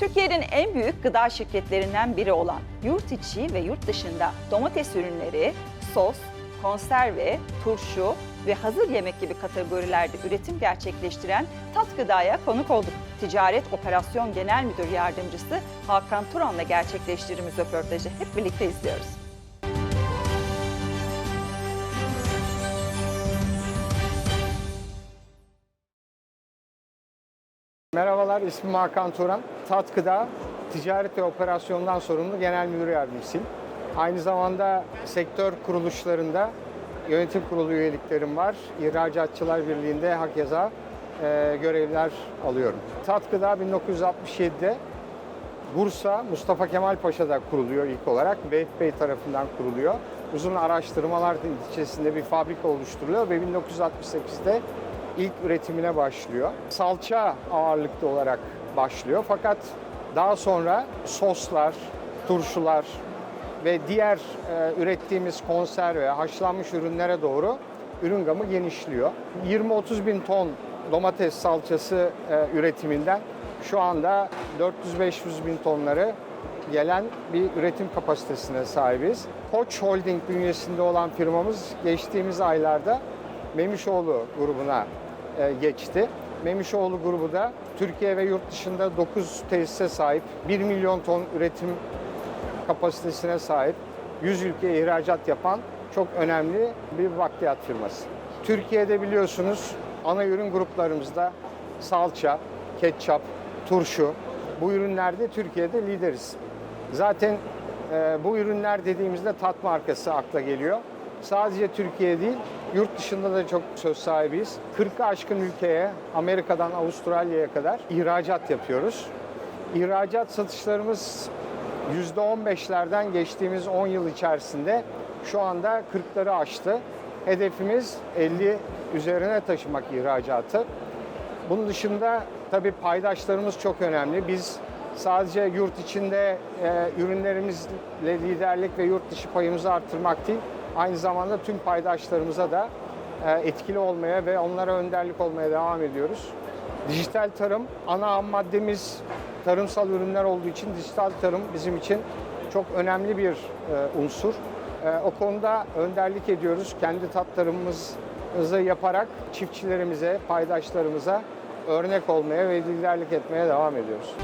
Türkiye'nin en büyük gıda şirketlerinden biri olan yurt içi ve yurt dışında domates ürünleri, sos, konserve, turşu ve hazır yemek gibi kategorilerde üretim gerçekleştiren Tat Gıda'ya konuk olduk. Ticaret Operasyon Genel Müdür Yardımcısı Hakan Turan'la gerçekleştirdiğimiz röportajı hep birlikte izliyoruz. Merhabalar, ismim Hakan Turan. Tatkı'da ticaret ve operasyondan sorumlu genel müdür yardımcısıyım. Aynı zamanda sektör kuruluşlarında yönetim kurulu üyeliklerim var. İhracatçılar Birliği'nde hakeza e, görevler alıyorum. Tatkı'da 1967'de Bursa Mustafa Kemal Paşa'da kuruluyor ilk olarak. Vehbi Bey tarafından kuruluyor. Uzun araştırmalar neticesinde bir fabrika oluşturuluyor ve 1968'de ilk üretimine başlıyor. Salça ağırlıklı olarak başlıyor fakat daha sonra soslar, turşular ve diğer e, ürettiğimiz konserve, haşlanmış ürünlere doğru ürün gamı genişliyor. 20-30 bin ton domates salçası e, üretiminden şu anda 400-500 bin tonları gelen bir üretim kapasitesine sahibiz. Koç Holding bünyesinde olan firmamız geçtiğimiz aylarda Memişoğlu grubuna e, geçti. Memişoğlu grubu da Türkiye ve yurt dışında 9 tesise sahip 1 milyon ton üretim kapasitesine sahip 100 ülkeye ihracat yapan çok önemli bir bakliyat firması. Türkiye'de biliyorsunuz ana ürün gruplarımızda salça, ketçap, turşu bu ürünlerde Türkiye'de lideriz. Zaten e, bu ürünler dediğimizde tat markası akla geliyor. Sadece Türkiye değil, yurt dışında da çok söz sahibiyiz. 40'ı aşkın ülkeye, Amerika'dan Avustralya'ya kadar ihracat yapıyoruz. İhracat satışlarımız %15'lerden geçtiğimiz 10 yıl içerisinde şu anda 40'ları aştı. Hedefimiz 50 üzerine taşımak ihracatı. Bunun dışında tabii paydaşlarımız çok önemli. Biz sadece yurt içinde e, ürünlerimizle liderlik ve yurt dışı payımızı arttırmak değil, aynı zamanda tüm paydaşlarımıza da e, etkili olmaya ve onlara önderlik olmaya devam ediyoruz. Dijital tarım, ana ham maddemiz tarımsal ürünler olduğu için dijital tarım bizim için çok önemli bir e, unsur. E, o konuda önderlik ediyoruz. Kendi tat tarımımızı yaparak çiftçilerimize, paydaşlarımıza örnek olmaya ve liderlik etmeye devam ediyoruz.